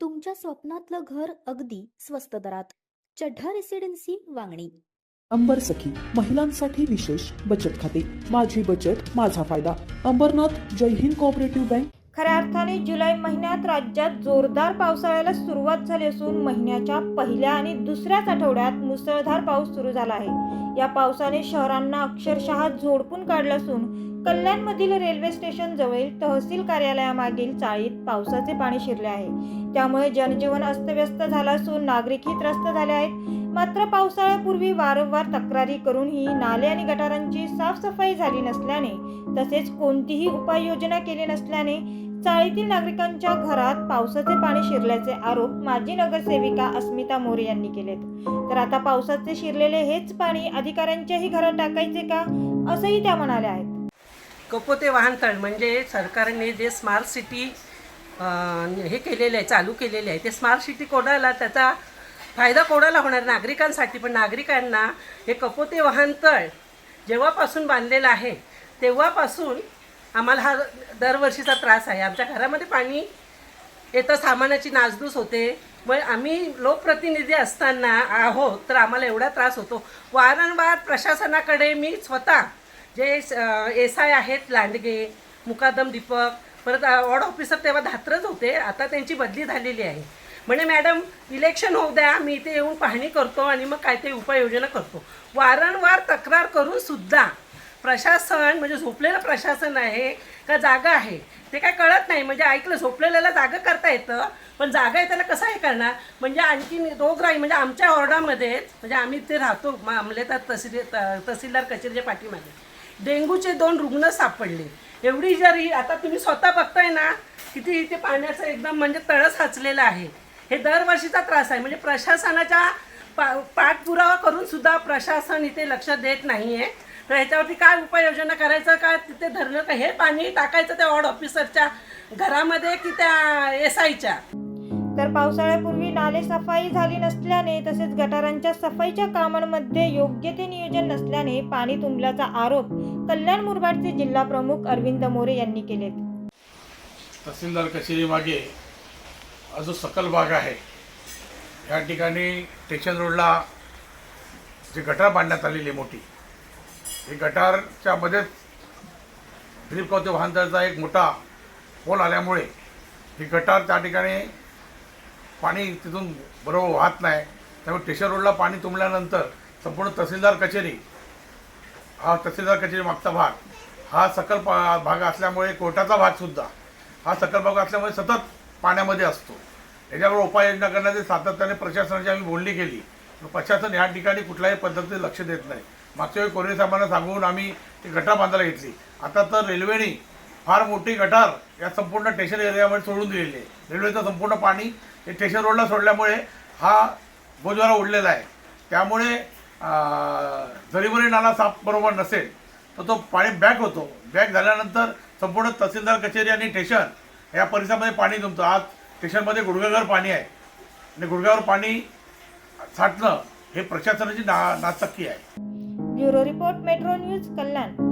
तुमच्या स्वप्नातलं घर अगदी स्वस्त दरात. चढ्ढा रेसिडेन्सी वांगणी. अंबर सखी महिलांसाठी विशेष बचत खाते. माझी बचत माझा फायदा. अंबरनाथ जय हिंद कोऑपरेटिव्ह बँक खऱ्या अर्थाने जुलै महिन्यात राज्यात जोरदार पावसाळ्याला सुरुवात झाली असून महिन्याच्या पहिल्या आणि दुसऱ्याच आठवड्यात मुसळधार पाऊस सुरू झाला आहे. या पावसाने शहरांना अक्षरशः झोडपून काढलं असून कल्याणमधील रेल्वे स्टेशन जवळील तहसील कार्यालयामागील चाळीत पावसाचे पाणी शिरले आहे. त्यामुळे जनजीवन अस्तव्यस्त झालं असून नागरिकही त्रस्त झाले आहेत. मात्र पावसाळ्यापूर्वी वारंवार तक्रारी करूनही नाले आणि गटारांची साफसफाई झाली नसल्याने तसेच कोणतीही उपाययोजना केली नसल्याने चाळीतील नागरिकांच्या घरात पावसाचे पाणी शिरल्याचे आरोप माजी नगरसेविका अस्मिता मोरे यांनी केलेत. तर आता पावसाचे शिरलेले हेच पाणी अधिकाऱ्यांच्याही घरात टाकायचे का? असंही त्या म्हणाल्या आहेत. कपोते वाहनतळ म्हणजे सरकारने जे स्मार्ट सिटी हे केलेले आहे चालू केलेले आहे ते स्मार्ट सिटी कोणाला त्याचा फायदा कोणाला होणार? नागरिकांसाठी. पण नागरिकांना हे कपोते वाहनतळ जेव्हापासून बांधलेलं आहे तेव्हापासून आम्हाला हा दरवर्षीचा त्रास आहे. आमच्या घरामध्ये पाणी येतं सामानाची नासधूस होते. मग आम्ही लोकप्रतिनिधी असताना आहोत तर आम्हाला एवढा त्रास होतो. वारंवार प्रशासनाकडे मी स्वतः जे एस आय आहेत लांडगे मुकादम दीपक परत वॉर्ड ऑफिसर तेव्हा धात्रच होते. आता त्यांची बदली झालेली आहे. म्हणे मॅडम इलेक्शन होऊ द्या. मी इथे येऊन पाहणी करतो आणि मग काय ते उपाययोजना करतो. वारंवार तक्रार करून सुद्धा प्रशासन म्हणजे झोपलेलं प्रशासन आहे का जागा आहे ते काय कळत नाही. म्हणजे ऐकलं झोपलेल्याला जागा करता येतं पण जागा आहे त्याला कसं हे करणार? म्हणजे आणखी रोगराई म्हणजे आमच्या वॉर्डामध्येच म्हणजे आम्ही ते राहतो मामलेतात तहसील त- तहसीलदार कचेरीच्या पाठीमागे. डेंग्यूचे दोन रुग्ण सापडले. एवढी जरी आता तुम्ही स्वतः बघताय ना किती इथे पाण्याचं एकदम म्हणजे तळस साचलेलं आहे. हे दरवर्षीचा त्रास आहे. म्हणजे प्रशासनाच्या पा पाठपुरावा करून सुद्धा प्रशासन इथे लक्ष देत नाही आहे तर ह्याच्यावरती काय उपाययोजना करायचं का तिथे धरणं का हे पाणी टाकायचं त्या वॉर्ड ऑफिसरच्या घरामध्ये की त्या एस आयच्या तर पावसाळ्यापूर्वी नाले सफाई झाली नसल्याने तसेच गटारांच्या सफाईच्या कामांमध्ये योग्य ते नियोजन नसल्याने पाणी तुंबल्याचा आरोप कल्याण मुरबाडचे जिल्हा प्रमुख अरविंद मोरे यांनी केलेत. तहसीलदार कचेरी मागे जो सकल भाग आहे या ठिकाणी स्टेशन रोडला जी गटार बांधण्यात आलेली आहे मोठी ही गटारच्या मध्येच दिलीप कवते वाहनतळाचा एक मोठा पोल आल्यामुळे ही गटार त्या ठिकाणी पाणी तिथून बरोबर वाहत नाही. त्यामुळे स्टेशन रोडला पाणी तुंबल्यानंतर संपूर्ण तहसीलदार कचेरी हा तहसीलदार कचेरी मागचा भाग हा सकल पा भाग असल्यामुळे कोर्टाचा भागसुद्धा हा सकल भाग असल्यामुळे सतत पाण्यामध्ये असतो. याच्यावर उपाययोजना करण्याची सातत्याने प्रशासनाची आम्ही बोलणी केली. प्रशासन ह्या ठिकाणी कुठल्याही पद्धतीने लक्ष देत नाही. मागच्या वेळी कोरोना साहेबांना सांगून आम्ही ती गटा बांधायला घेतली. आता तर रेल्वेने फार मोठी गटार या संपूर्ण स्टेशन एरियामध्ये सोडून दिलेली आहे. रेल्वेचं संपूर्ण पाणी हे स्टेशन रोडला सोडल्यामुळे हा बोजवारा उडलेला आहे. त्यामुळे जरीबरी नाला साफ बरोबर नसेल तर तो पाणी बॅक होतो. बॅक झाल्यानंतर संपूर्ण तहसीलदार कचेरी आणि स्टेशन या परिसरामध्ये पाणी जमतं. आज स्टेशनमध्ये गुडघ्यावर पाणी आहे. आणि गुडघ्यावर पाणी साठणं हे प्रशासनाची ना नाचक्की आहे. Bureau report metro news Kalyan.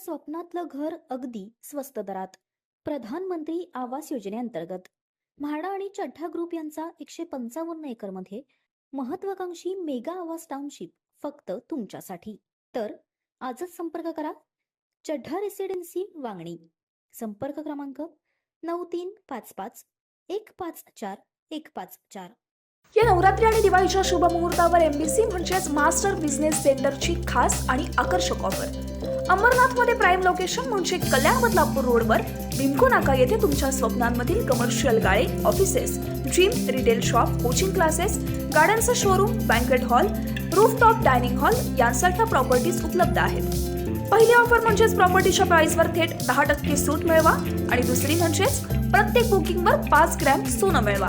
स्वप्नातलं घर अगदी स्वस्त दरात. प्रधानमंत्री आवास योजनेअंतर्गत. म्हाडा आणि चड्ढा ग्रुप यांचा एकशे पंचावन्न एकरमध्ये महत्वाकांक्षी मेगा आवास टाउनशिप फक्त तुमच्यासाठी. तर आजच संपर्क करा. चड्ढा रेसिडेन्सी वांगणी. संपर्क क्रमांक नऊ तीन पाच पाच एक पाच चार एक पाच चार. या नवरात्री आणि दिवाळीच्या शुभ मुहूर्तावर एमबीसी म्हणजेच मास्टर बिझनेस सेंटरची खास आणि आकर्षक ऑफर अमरनाथमध्ये प्राईम लोकेशन म्हणजे कल्याण बदलापूर रोडवर बिमको नाका येथे तुमच्या स्वप्नांमधील कमर्शियल गाळे offices gym retail shop coaching classes गाड्यांचं showroom banquet hall rooftop dining hall यांसारख्या प्रॉपर्टीज उपलब्ध आहेत. पहिली ऑफर म्हणजेच प्रॉपर्टीच्या प्राइसवर थेट दहा टक्के सूट मिळवा आणि दुसरी म्हणजेच प्रत्येक बुकिंगवर पाच ग्रॅम सोनं मिळवा.